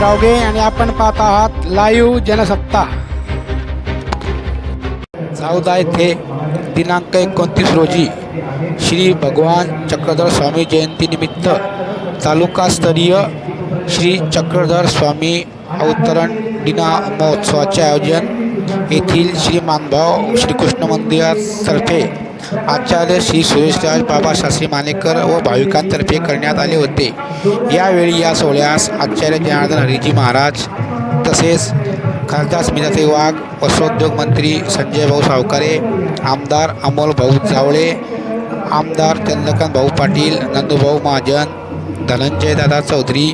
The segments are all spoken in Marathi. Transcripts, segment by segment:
रावगे आणि आपण पाहत आहात लाईव्ह जनसत्ता. चौदा येथे दिनांक एकोणतीस रोजी श्री भगवान चक्रधर स्वामी जयंतीनिमित्त तालुकास्तरीय श्री चक्रधर स्वामी अवतरण दिना महोत्सवाचे आयोजन येथील श्री मानभाव श्रीकृष्ण मंदिरातर्फे आचार्य श्री सुरेशराज बाबा शास्त्री मानेकर व भाविकांतर्फे करण्यात आले होते. यावेळी या सोहळ्यास आचार्य जनार्दन हरिजी महाराज तसेच खासदार स्मिताताई वाघ वस्त्रोद्योग मंत्री संजय भाऊ सावकारे आमदार अमोल भाऊ जावळे आमदार चंद्रकांत भाऊ पाटील नंदूभाऊ महाजन धनंजय दादा चौधरी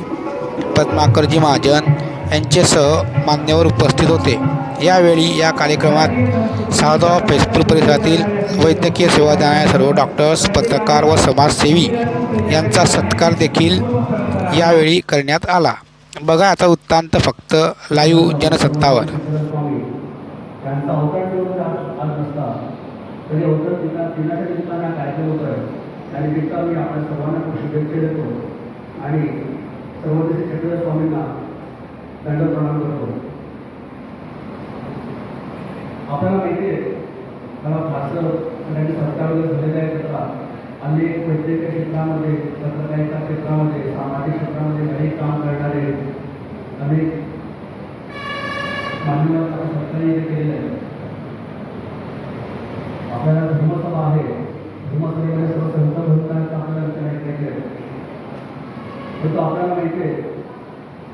पद्माकरजी महाजन यांचेसह मान्यवर उपस्थित होते. यावेळी या कार्यक्रमात सावगाव फेसपूर परिसरातील वैद्यकीय सेवा देणाऱ्या सर्व डॉक्टर्स पत्रकार व समाजसेवी यांचा सत्कार देखील यावेळी करण्यात आला. बघा आता वृत्तांत फक्त लाईव्ह जनसत्तावर. स्वामी यांचा अवतरण आणि सर्वदेशी चक्रधर स्वामींना दंड प्रणाम करतो. आपल्याला माहिती आहे मला फारसं सगळ्यांनी सरकार झालेलं आहे तसा अनेक वैद्यकीय क्षेत्रामध्ये पत्रकारिता क्षेत्रामध्ये सामाजिक क्षेत्रामध्ये अनेक काम करणारे अनेक मान्यवर आता सरकारने केलेलं आहे आपल्याला धर्मसभा आहे. धर्मसभेमध्ये सर्व संत भक्तांचं आपल्याला विचार ऐकायचे आहे परंतु आपल्याला माहिती आहे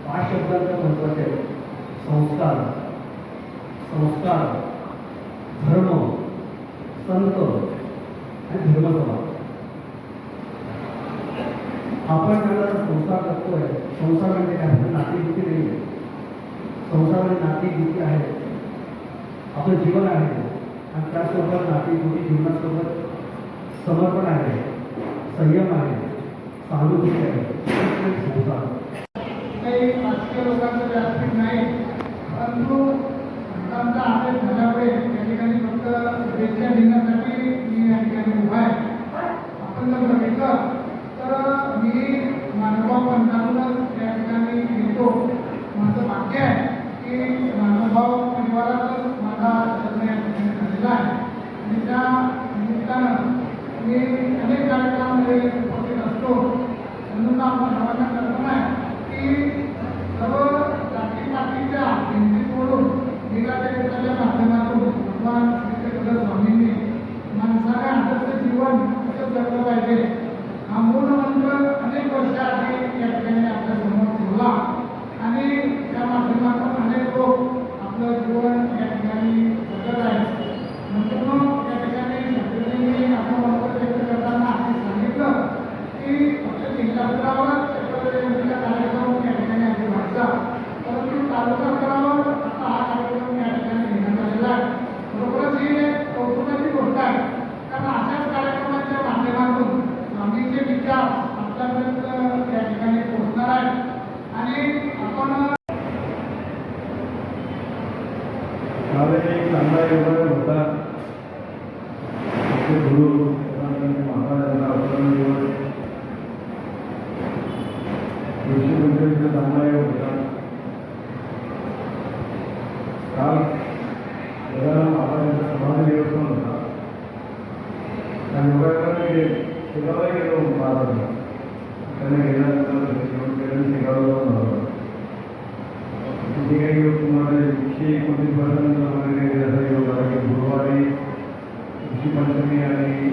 पाच शब्दांचं महत्त्वाचे आहे. संस्कार. संस्कार धर्म संत आणि धर्मसभा आपण ज्याला संसार करतोय संसार म्हणजे काय? म्हणजे नाती नाही आहे संसार आणि नाती आहे आपलं जीवन आहे. आणि त्यासोबत नाती गोटी जीवनासोबत समर्पण आहे. संयम आहे. सहानुभूती आहे. हेच संसार काही राजकीय लोकांचं व्यासपीठ नाही. परंतु संतांचा आदेश झाल्यामुळे या ठिकाणी फक्त शुभेच्छा देण्यासाठी मी या ठिकाणी उभा आहे. आपण जर बघितलं मी मानवभाव पंथातूनच त्या ठिकाणी घेतो माझं भाग्य आहे की मानवभाव परिवारातच माझा जन्म या ठिकाणी झालेला आहे. आणि त्या निमित्तानं मी अनेक कार्यक्रमामध्ये उपस्थित असतो. म्हणून आपण सर्वांना कल्पना आहे की Come on, come on. त्यांना गेल्यानंतर घेऊन गेल्याने शेगावला जाऊन आलो तिथे काही योग तुम्हाला एकशे एकोणतीस वर्षानंतर वगैरे असा योग आला की गुरुवारी ऋषी पंचमी आणि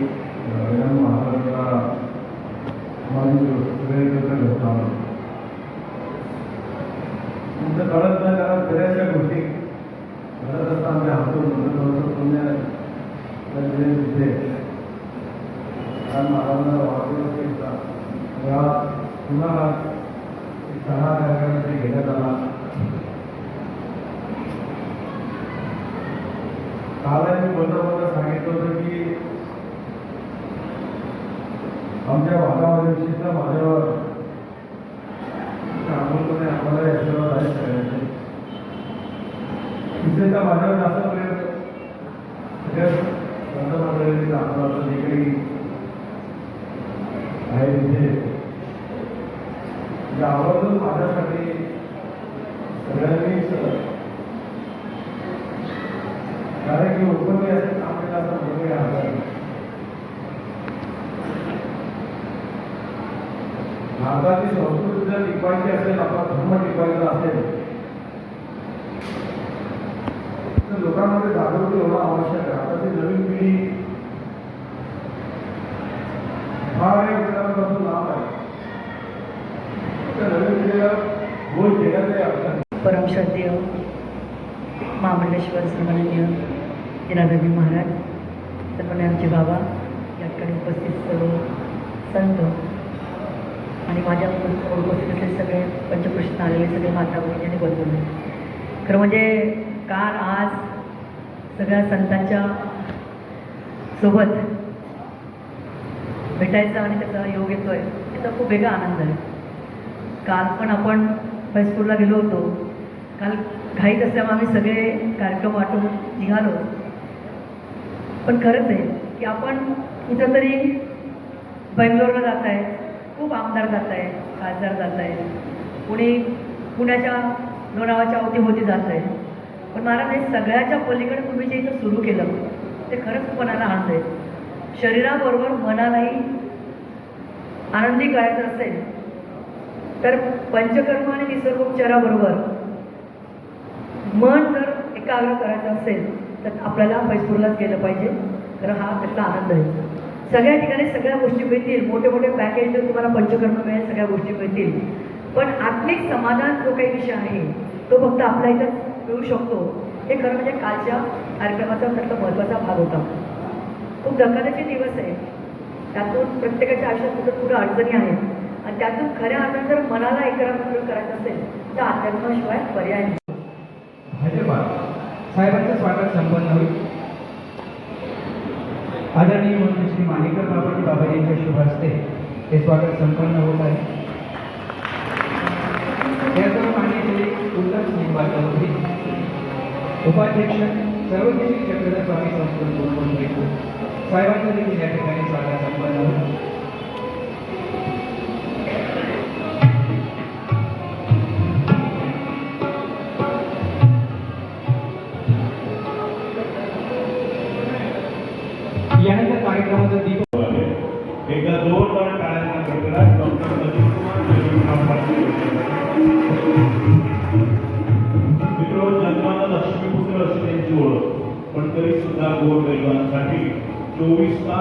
गजानन महाराजांचा समाधी दिवस सगळ्यांचा घटना आला तुमचं कळत नाही कारण बऱ्याचशा गोष्टी घडत असता आमच्या हातून थोडंसं पुण्य तिथे कारण महाराजांना वाढदिवस घेतला तेव्हा पुन्हा एक सहा कार्यक्रमासाठी घेण्यात आला कालही मी बोलता बोलता सांगितलं होतं की आमच्या भागामध्ये विशेषतः माझ्यावर अमोलपणे आम्हाला याच्यावर आहे सगळ्यांचे विशेषतः माझ्यावर जास्त प्रेम सगळ्या संत मंडळींनी दाखवला होता जे काही आहे तिथे म्हणजे आवर्जून माझ्यासाठी सतत कारण की ओपनली असं काम केलं असं वेगवेगळे आजार भारताची संस्कृती जर टिकवायची असेल आपला धर्म टिकवायचा असेल तर लोकांमध्ये आवश्यक आहे. आता ती नवीन पिढी फार एक विचारांपासून लांब आहे. त्या नवीन पिढीला गोल घेण्याचे आवश्यक परमश्रद्धेय महामंडलेश्वर सन्माननीय जिनादेवी महाराज सर्वमान्य आमचे बाबा या ठिकाणी उपस्थित सर्व संत आणि माझ्या उपस्थित असलेले सगळे पंचकृष्ण आलेले सगळे माता भगिनी बंधू खरं म्हणजे काल आज सगळ्या संतांच्या सोबत भेटायचा आणि त्याचा योग येतोय. त्याचा खूप वेगळा आनंद आहे. काल पण आपण फैजपूरला गेलो होतो. काल घाईत असल्यामुळे आम्ही सगळे कार्यक्रम वाटून निघालो. पण खरंच आहे की आपण कुठंतरी बेंगलोरला जात आहे. खूप आमदार जात आहे खासदार जात आहे. कुणी पुण्याच्या लोणावाच्या अवतीभोवती जात आहे. पण महाराज हे सगळ्याच्या पलीकडे तुम्ही जे इथं सुरू केलं ते खरंच मनाला आनंद आहे. शरीराबरोबर मनालाही आनंदी करायचं असेल तर पंचकर्म आणि निसर्गोपचाराबरोबर मन जर एकाग्र करायचं असेल तर आपल्याला मैसूरलाच गेलं पाहिजे. कारण हा त्याचा आनंद आहे. सगळ्या ठिकाणी सगळ्या गोष्टी मिळतील. मोठे मोठे पॅकेज जर तुम्हाला पंचकर्म मिळेल सगळ्या गोष्टी मिळतील. पण आत्मिक समाधान जो काही विषय आहे तो फक्त आपल्या इथंच मिळू शकतो. हे खरं म्हणजे कालच्या कार्यक्रमाचा त्यातला महत्त्वाचा भाग होता. खूप धक्कादायचे दिवस आहे. त्यातून प्रत्येकाच्या आयुष्यात कुठं पुढं अडचणी आहेत. आणि त्यातून खऱ्या आनंद जर मनाला एकाग्र करायचं असेल तर अध्यात्माशिवाय पर्याय नाही. हैदराबाद साहेबांचं स्वागत संपन्न होईल. आदरणीय मंत्री श्री माणिकर बाबाजी बाबाजींच्या शुभ हस्ते हे स्वागत संपन्न होत आहे. याचं मान्य श्री उत्तम निंबाळ उपाध्यक्ष सर्वदेशी चक्रधर स्वामी संस्कृत गुरुकुल साहेबांचं देखील या ठिकाणी स्वागत संपन्न होईल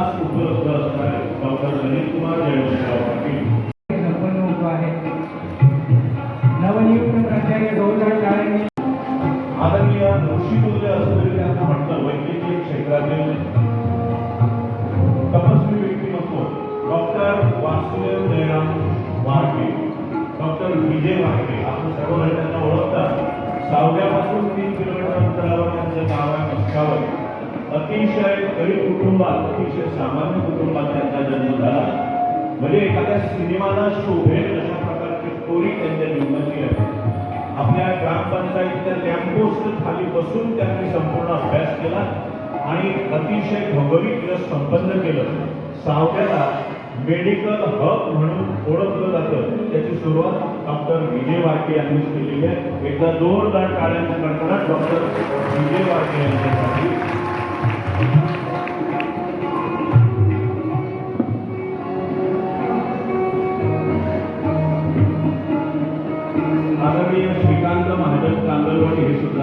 Gracias. सामान्य कुटुंबात त्यांचा जन्म झाला. म्हणजे एखाद्या सिनेमाला शोभेल अशा प्रकारची स्टोरी त्यांच्या जीवनाची आहे. आपल्या ग्रामपंचायतीच्या लॅम्पोस्ट खाली बसून त्यांनी संपूर्ण अभ्यास केला आणि अतिशय भौगोलिक रस संपन्न केलं. सावट्याला मेडिकल हब म्हणून ओळखलं जातं. त्याची सुरुवात डॉक्टर विजय वारके यांनीच केलेली आहे. एकदा जोरदार टाळ्यांच्या कडकडाट डॉक्टर विजय वारके यांच्यासाठी.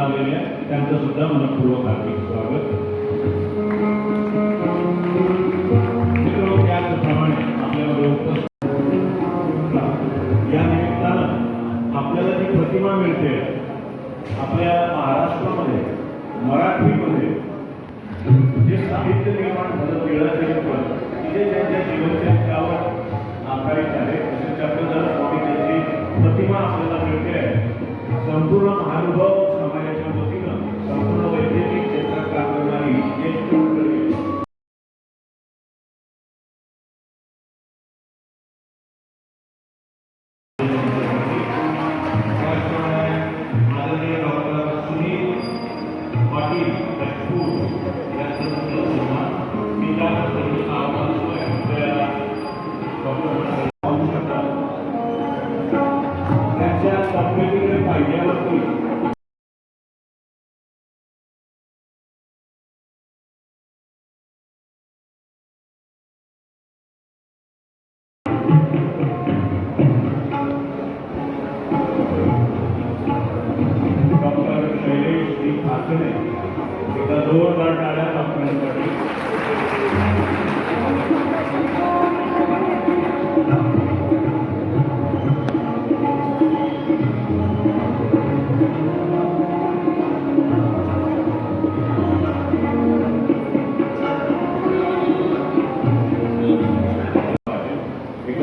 आलेले आहेत. त्यांचं सुद्धा मनपूर्वक हार्दिक स्वागत. मित्र त्याचप्रमाणे आपल्यामध्ये उपस्थित या निमित्तानं आपल्याला जी प्रतिमा मिळते आपल्या महाराष्ट्रामध्ये मराठीमध्ये जे साहित्य निर्माण झालं टिळक तिथे त्यांच्या जीवनचरित्रावर आधारित आहे तसे चक्रधर स्वामी त्यांची प्रतिमा आपल्याला मिळते आहे संपूर्ण महानुभव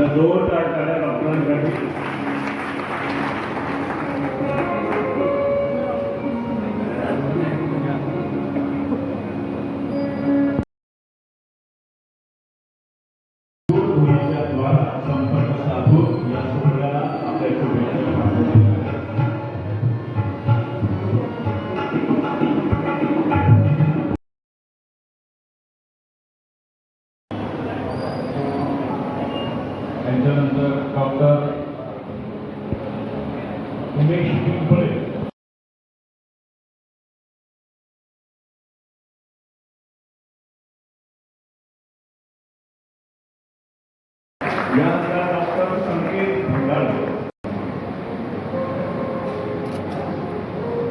एकदा जोरदार यानंतर doctor Sanket Bhangale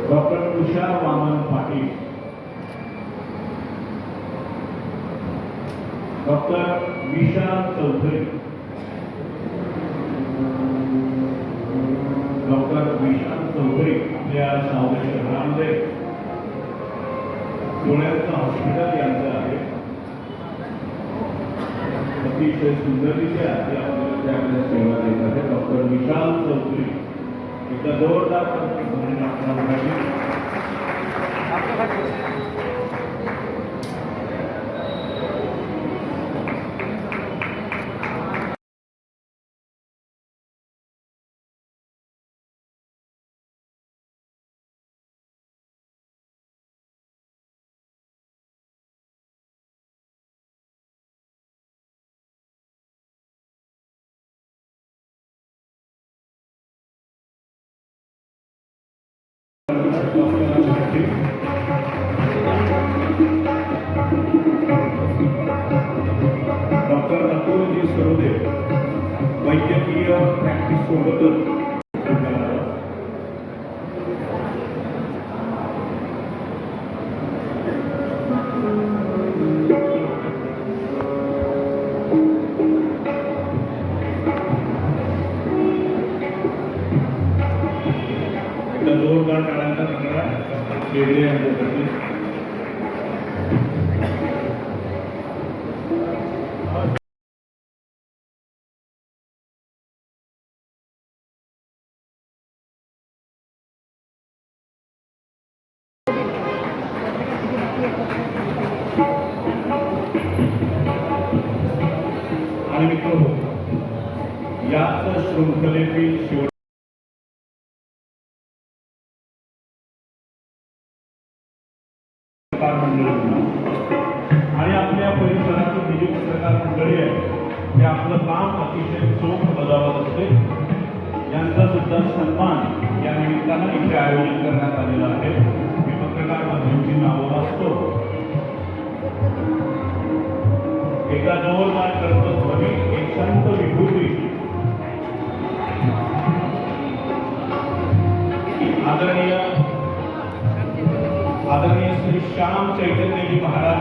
doctor Tushar Waman Patil. Doctor Vishal Chaudhari doctor Vishal Chaudhari आपल्या सावली शहरामध्ये पुण्याचं हॉस्पिटल यांचं आहे अतिशय सुंदररित्या ते आपल्याला त्या आपल्या सेवा देत आहे डॉक्टर विशाल चौधरी. एकदा जोरदार प्रत्येक याच शृंखलेतील शेवट आणि आपल्या परिसरातील जी जी पत्रकार मंडळी आहे ते आपलं काम अतिशय चोख बजावत असते. यांचा सुद्धा सन्मान या निमित्तानं इथे आयोजित करण्यात आलेला आहे. मी पत्रकार बंधूंची नावं वाचतो. एका जोरदार करतो चैतन्यजी महाराज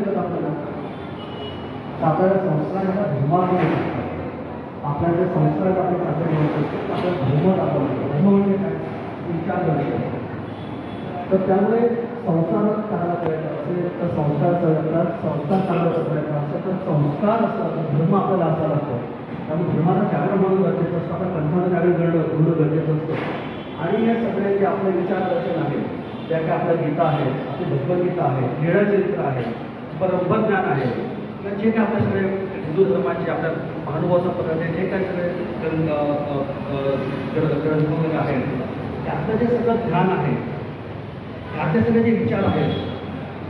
देतात आपल्याला आपल्याला संस्काराचा धर्मार्थ येत आपल्या संस्कार आपले चांगले म्हणतो आपल्याला धर्म दाखवतो धर्म म्हणजे काय? विचार करतो तर त्यामुळे संसार चांगला करायचा असेल तर संस्कार करायचा संस्कार चांगला करायचा असेल तर संस्कार असतात धर्म आपल्याला असा लागतो. त्यामुळे धर्माला जागरण म्हणून गरजेचं असतं. आपल्या पंथाचं जागरण करणं घडणं गरजेचं असतं. आणि हे सगळे जे आपले विचार दर्शन आहे त्या काय आपल्या गीता आहे आपली भगवद्गीता आहे निळचरित्र आहे ब्रह्मज्ञान आहे. किंवा जे काय आपल्या सगळे हिंदू धर्माचे आपल्या महानुभावाचा प्रकारे जे काय सगळे ग्रंथ ग्रंथ वगैरे आहेत त्यातलं जे सगळं ज्ञान आहे त्याचे सगळे जे विचार आहेत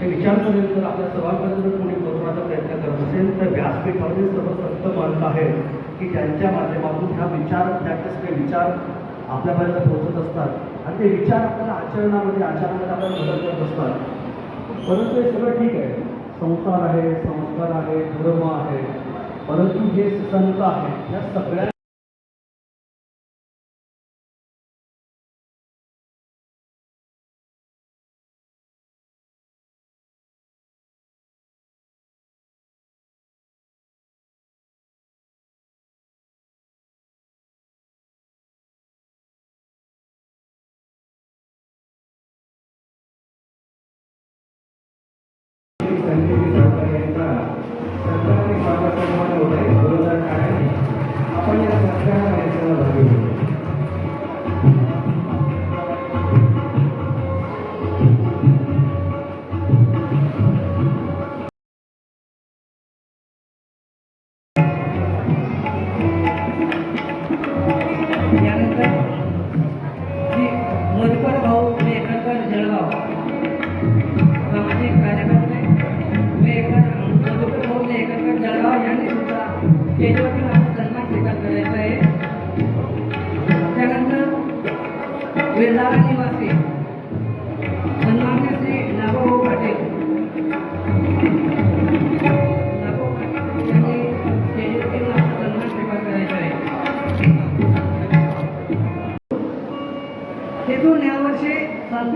ते विचार जर आपल्या सर्वांपर्यंत कोणी पोहोचण्याचा प्रयत्न करत असेल तर व्यासपीठावरील सर्व संत मानत आहेत की त्यांच्या माध्यमातून ह्या विचार त्याचे सगळे विचार आपल्यापर्यंत पोहोचत असतात. आणि ते विचार आपल्याला आचरणामध्ये आचरणामध्ये आपल्याला मदत करत असतात. परंतु हे सगळं ठीक आहे. संसार आहे संस्कार आहे धर्म आहे. परंतु जे संत आहेत या सगळ्या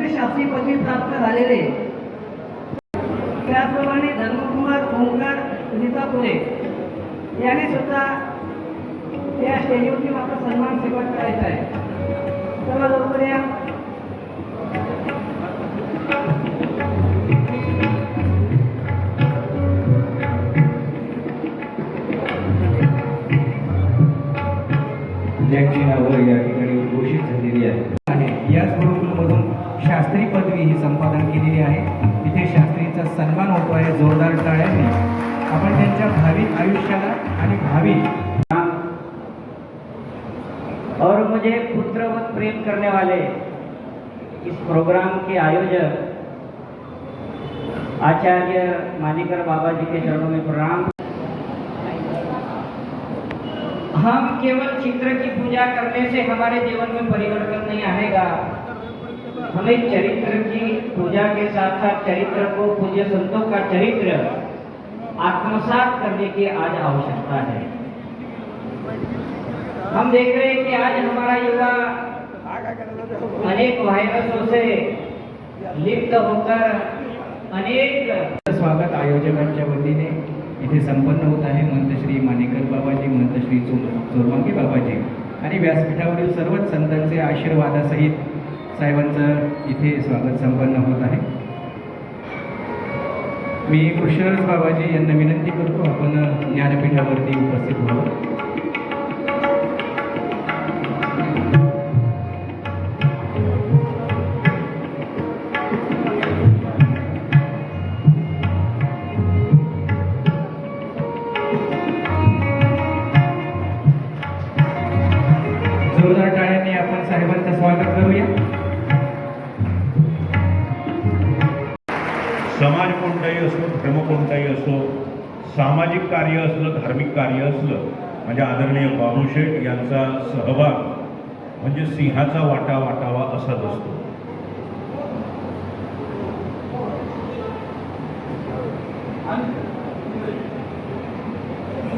संतोष शास्त्री पदवी प्राप्त झालेले. त्याचप्रमाणे धर्मकुमार ओंकार पुणे याने सुद्धा या स्टेजवरती मात्र सन्मान स्वीकार करायचा आहे. चला लवकर या ही संपादन केलेली आहे. तिथे शास्त्रीचा सन्मान होतो आहे जोरदार टाळ्यांनी. आपण त्यांच्या भावी आयुष्याला आणि भावी और मुझे पुत्रवत प्रेम करने वाले इस प्रोग्राम के आयोजक आचार्य मानिकर बाबा जी के चरणों में प्रणाम। हम केवल चित्र की पूजा करने से हमारे जीवन में परिवर्तन नहीं आएगा। हमें चरित्र की पूजा के साथ साथ चरित्र को पूज्य संतों का चरित्र आत्मसात करने की आज आवश्यकता है। हम देख रहे हैं कि आज हमारा युवा अनेक वायरसों से लिप्त होकर अनेक स्वागत आयोजकांच्या वतीने इथे संपन्न होत आहे महंत श्री मानेकर बाबाजी महंत श्री चो बाबाजी आणि व्यासपीठावरील सर्वच संतांचे आशीर्वादासहित साहेबांचं इथे स्वागत संपन्न होत आहे. मी कृष्णराज बाबाजी यांना विनंती करतो आपण ज्ञानपीठावरती उपस्थित व्हावं. जोरदार टाळ्यांनी आपण साहेबांचं स्वागत करूया. सामाजिक कार्य असलं धार्मिक कार्य असलं म्हणजे आदरणीय बाबूशेठ यांचा सहभाग म्हणजे सिंहाचा वाटा वाटावा असाच असतो.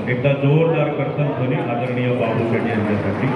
एकदा जोरदार कर्तन ध्वनी आदरणीय बाबूशेठ यांच्यासाठी.